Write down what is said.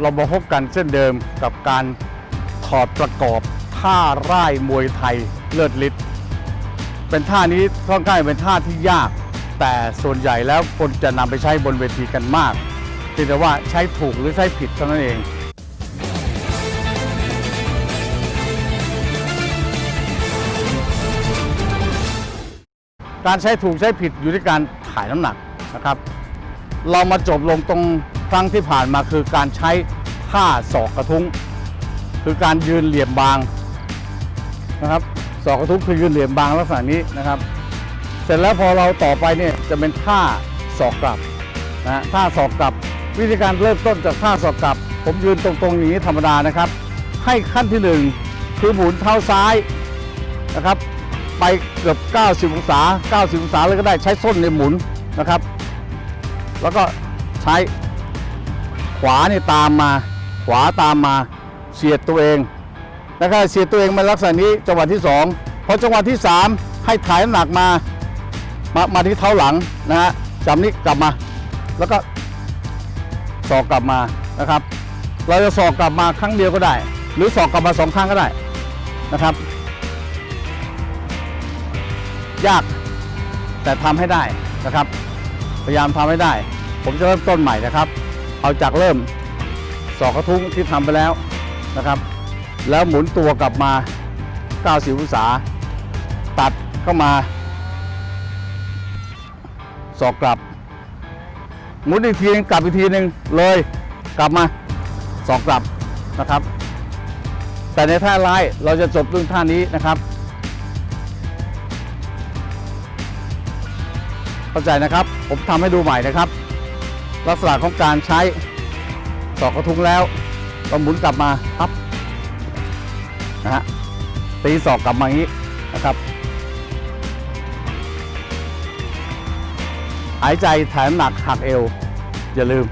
เรามาพบกันเช่นเดิมกับการถอดประกอบท่าร่ายมวยไทยเลิศฤทธิ์เป็นท่านี้ค่อนข้างเป็นท่าที่ยาก แต่ส่วนใหญ่แล้วคนจะนำไปใช้บนเวทีกันมากเพียงแต่ว่าใช้ถูกหรือใช้ผิดเท่านั้นเองการใช้ถูกใช้ผิดอยู่ที่การถ่ายน้ำหนักนะครับ เรามาจบลงตรงครั้งที่ผ่านมาคือการใช้ท่าศอกกระทุ้ง คือการยืนเหลี่ยมบางนะครับศอกกระทุ้งคือยืนเหลี่ยมบางลักษณะนี้นะครับ เสร็จแล้วพอเราต่อไปเนี่ยจะเป็นท่าศอกกลับนะท่าศอกกลับ วิธีการเริ่มต้นจากท่าศอกกลับ ผมยืนตรงๆอย่างนี้ธรรมดานะครับ ให้ขั้นที่หนึ่งคือหมุนเท้าซ้ายนะครับ ไปเกือบ 90 องศา 90 องศาเลยก็ได้ใช้ส้นในหมุนนะครับ แล้วก็ใช้ขวานี่ตามมา ขวาตามมาเสียดตัวเองนะครับเสียดตัวเองมาลักษณะนี้จังหวะที่2พอจังหวะที่ 3 ให้ถ่ายน้ำหนักมามามาที่เท้าหลังนะฮะจำนี้กลับมา แล้วก็สอกกลับมานะครับ เราจะสอกกลับมาครั้งเดียวก็ได้ หรือสอกกลับมาสองครั้งก็ได้นะครับ ยากแต่ทำให้ได้นะครับ พยายามทำให้ได้ ผมจะเริ่มต้นใหม่นะครับ เอาจากเริ่มสอกกระทุ้งที่ทำไปแล้วนะครับ แล้วหมุนตัวกลับมา 90องศา ตัดเข้ามา สอกกลับ หมุนอีกทีนึงกลับอีกทีนึงเลยกลับมาสอกกลับนะครับ แต่ในท่าร้ายเราจะจบด้วยท่านี้นะครับเข้าใจนะครับ ผมทำให้ดูใหม่นะครับ ลักษณะของการใช้สอกกระทุ้งแล้วก็หมุนกลับมาครับนะฮะตีศอกกลับมาอย่างนี้นะครับหายใจแถมหนักหักเอว อย่าลืม